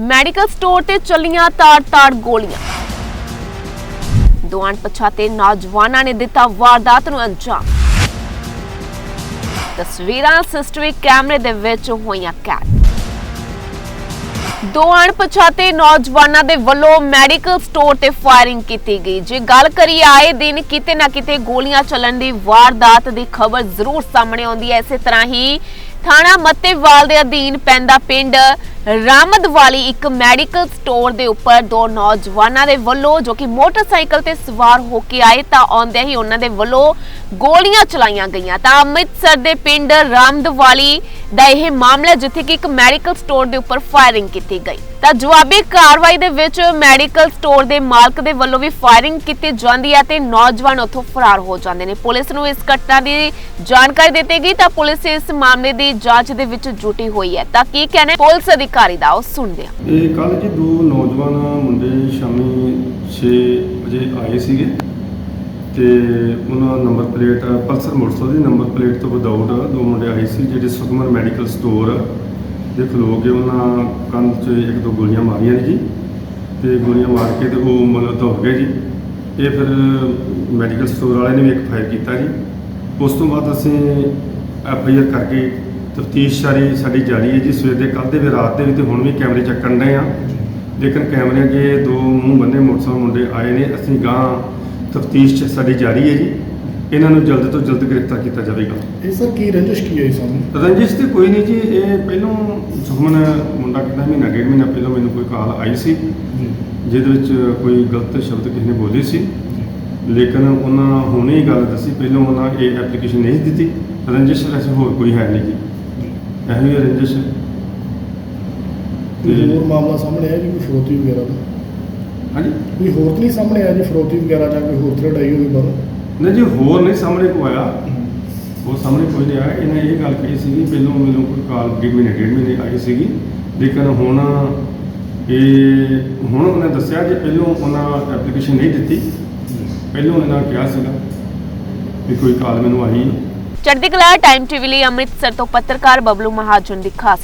Medical store ਤੇ ਚੱਲੀਆਂ ਤਾੜ-ਤਾੜ ਗੋਲੀਆਂ। ਦੋ ਅਣਪਛਾਤੇ ਨੌਜਵਾਨਾਂ ਨੇ ਦਿੱਤਾ ਵਾਰਦਾਤ ਨੂੰ ਅੰਜਾਮ। ਤਸਵੀਰਾਂ ਸਿਸਟਰੀ ਕੈਮਰੇ ਦੇ ਵਿੱਚ ਹੋਈਆਂ ਕੈਦ। ਦੋ ਅਣਪਛਾਤੇ ਨੌਜਵਾਨਾਂ ਦੇ ਵੱਲੋਂ ਮੈਡੀਕਲ ਸਟੋਰ ਤੇ ਫਾਇਰਿੰਗ ਕੀਤੀ ਗਈ। ਜੇ ਗੱਲ ਕਰੀਏ ਆਏ ਦਿਨ ਕਿਤੇ ਨਾ ਕਿਤੇ ਗੋਲੀਆਂ ਚੱਲਣ ਦੀ ਵਾਰਦਾਤ ਦੀ ਖਬਰ ਜ਼ਰੂਰ ਸਾਹਮਣੇ ਆਉਂਦੀ ਹੈ। ਇਸੇ ਤਰ੍ਹਾਂ ਹੀ ਥਾਣਾ ਮੱਤੇਵਾਲ ਦੇ ਅਧੀਨ ਪੈਂਦਾ ਪਿੰਡ ਰਾਮਦਵਾਲੀ ਇੱਕ ਮੈਡੀਕਲ ਸਟੋਰ ਦੇ ਉੱਪਰ ਦੋ ਨੌਜਵਾਨਾਂ ਦੇ ਵੱਲੋਂ ਜੋ ਕਿ ਮੋਟਰਸਾਈਕਲ ਤੇ ਸਵਾਰ ਹੋ ਕੇ ਆਏ ਤਾਂ ਆਉਂਦਿਆਂ ਹੀ ਉਹਨਾਂ ਦੇ ਵੱਲੋਂ ਗੋਲੀਆਂ ਚਲਾਈਆਂ ਗਈਆਂ। ਤਾਂ ਅੰਮ੍ਰਿਤਸਰ ਦੇ ਪਿੰਡ ਰਾਮਦਵਾਲੀ ਦਾ ਇਹ ਮਾਮਲਾ ਜਿੱਥੇ ਕਿ ਇੱਕ ਮੈਡੀਕਲ ਸਟੋਰ ਦੇ ਉੱਪਰ ਫਾਇਰਿੰਗ ਕੀਤੀ ਗਈ। ਤਾਂ ਜਵਾਬੀ ਕਾਰਵਾਈ ਦੇ ਵਿੱਚ ਮੈਡੀਕਲ ਸਟੋਰ ਦੇ ਮਾਲਕ ਦੇ ਵੱਲੋਂ ਵੀ ਫਾਇਰਿੰਗ ਕੀਤੀ ਜਾਂਦੀ ਹੈ ਤੇ ਨੌਜਵਾਨ ਉੱਥੋਂ ਫਰਾਰ ਹੋ ਜਾਂਦੇ ਨੇ। ਪੁਲਿਸ ਨੂੰ ਇਸ ਘਟਨਾ ਦੀ ਜਾਣਕਾਰੀ ਦਿੱਤੀ ਗਈ ਤਾਂ ਪੁਲਿਸ ਇਸ ਮਾਮਲੇ ਦੀ ਜਾਂਚ ਦੇ ਵਿੱਚ ਜੁਟੀ ਹੋਈ ਹੈ। ਤਾਂ ਕੀ ਕਹਿਣਾ ਪੁਲਿਸ ਅਧਿਕਾਰੀ ਦਾ ਉਹ ਸੁਣਦੇ ਹਾਂ। ਇਹ ਕੱਲ ਜੀ ਦੋ ਨੌਜਵਾਨ ਮੁੰਡੇ ਸ਼ਾਮੀ 6 ਵਜੇ ਆਏ ਸੀਗੇ ਤੇ ਉਹਨਾਂ ਨੰਬਰ ਪਲੇਟ, ਪਲਸਰ ਮੋਟਰਸਾਈਕਲ ਦੀ ਨੰਬਰ ਪਲੇਟ ਤੋਂ ਵਿਦਆਊਟ ਦੋ ਮੁੰਡੇ ਆਏ ਸੀ, ਜਿਹੜੇ ਸੁਖਮਨ ਮੈਡੀਕਲ ਸਟੋਰ ਦੇ ਖਲੋ ਕੇ ਉਹਨਾਂ ਕੰਨ 'ਚ ਇੱਕ ਦੋ ਗੋਲੀਆਂ ਮਾਰੀਆਂ ਨੇ ਜੀ, ਤੇ ਗੋਲੀਆਂ ਮਾਰ ਕੇ ਤੇ ਉਹ ਮਤਲਬ ਦੌੜ ਗਏ ਜੀ। ਇਹ ਫਿਰ ਮੈਡੀਕਲ ਸਟੋਰ ਵਾਲੇ ਨੇ ਵੀ ਇੱਕ ਫਾਇਰ ਕੀਤਾ ਜੀ। ਉਸ ਤੋਂ ਬਾਅਦ ਅਸੀਂ ਐਫ ਆਈ ਆਰ ਕਰਕੇ ਤਫਤੀਸ਼ ਸਾਰੀ ਸਾਡੀ ਜਾਰੀ ਹੈ ਜੀ। ਸਵੇਰ ਦੇ ਕੱਲ੍ਹ ਦੇ ਵੀ, ਰਾਤ ਦੇ ਵੀ ਤੇ ਹੁਣ ਵੀ ਕੈਮਰੇ ਚੈੱਕ ਕਰਨ ਡਏ ਆ ਲੇਕਿਨ ਕੈਮਰੇ 'ਚ ਦੋ ਮੂੰਹ ਬੰਨੇ ਮੋਟਰਸਾਈਕਲ ਮੁੰਡੇ ਆਏ ਨੇ। ਅਸੀਂ ਗਾਂ ਤਫਤੀਸ਼ ਸਾਡੀ ਜਾਰੀ ਹੈ ਜੀ। ਇਹਨਾਂ ਨੂੰ ਜਲਦ ਤੋਂ ਜਲਦ ਗ੍ਰਿਫਤਾਰ ਕੀਤਾ ਜਾਵੇਗਾ। ਇਹ ਸਰ ਕੀ ਰੰਜਿਸ਼ ਕੀ ਹੋਈ ਸਾਨੂੰ ਰੰਜਿਸ਼ ਤੇ ਕੋਈ ਨਹੀਂ ਜੀ ਇਹ ਪਹਿਲੋਂ ਸੁਖਮਨ ਮੁੰਡਾ ਕਿੰਨਾ ਮਹੀਨਾ ਡੇਢ ਮਹੀਨਾ ਪਹਿਲਾਂ ਮੈਨੂੰ ਕੋਈ ਕਾਲ ਆਈ ਸੀ। ਜਿਹਦੇ ਵਿੱਚ ਕੋਈ ਗਲਤ ਸ਼ਬਦ ਕਿਸੇ ਨੇ ਬੋਲੇ ਸੀ। ਲੇਕਿਨ ਉਹਨਾਂ ਹੁਣੇ ਹੀ ਗੱਲ ਦੱਸੀ ਪਹਿਲਾਂ ਉਹਨਾਂ ਇਹ ਐਪਲੀਕੇਸ਼ਨ ਨਹੀਂ ਦਿੱਤੀ। ਰੰਜਿਸ਼ ਵੈਸੇ ਹੋਰ ਕੋਈ ਹੈ ਨਹੀਂ ਜੀ। ਇਹੋ ਹੀ ਰੰਜਿਸ਼। ਹੈ। ਕੋਈ ਹੋਰ ਮਾਮਲਾ ਸਾਹਮਣੇ ਆਇਆ ਜੀ ਕੋਈ ਫਰੋਤੀ ਵਗੈਰਾ ਦਾ? ਹਾਂਜੀ? ਕੋਈ ਹੋਰ ਨਹੀਂ ਸਾਹਮਣੇ ਆਇਆ ਜੀ ਫਰੋਤੀ ਵਗੈਰਾ ਜਾਂ ਕੋਈ ਹੋਰ ਥ੍ਰੈਡ ਆਈ ਹੋਵੇ ਬਾਹਰੋਂ? ਨਹੀਂ ਜੀ, ਹੋਰ ਨਹੀਂ ਸਾਹਮਣੇ ਕੋ ਆਇਆ। ਉਹ ਸਾਹਮਣੇ ਕੋਈ ਨਹੀਂ ਆਇਆ। ਇਹਨੇ ਇਹ ਗੱਲ ਕਹੀ ਸੀਗੀ, ਪਹਿਲੋਂ ਮੈਨੂੰ ਕੋਈ ਕਾਲ ਡੇਢ ਮਹੀਨੇ ਡੇਢ ਮਹੀਨੇ ਆਈ ਸੀਗੀ। ਲੇਕਿਨ ਹੁਣ ਇਹ, ਹੁਣ ਉਹਨੇ ਦੱਸਿਆ ਕਿ ਪਹਿਲੋਂ ਉਹਨਾਂ ਐਪਲੀਕੇਸ਼ਨ ਨਹੀਂ ਦਿੱਤੀ। ਪਹਿਲੋਂ ਇਹਨਾਂ ਕਿਹਾ ਸੀਗਾ ਕਿ ਕੋਈ ਕਾਲ ਮੈਨੂੰ ਆਈ ਹੈ ਚੜ੍ਹਦੀ ਕਲਾ ਟਾਈਮ ਟੀਵੀ ਲਈ ਅੰਮ੍ਰਿਤਸਰ ਤੋਂ ਪੱਤਰਕਾਰ ਬਬਲੂ ਮਹਾਜਨ ਦੀ ਖਾਸ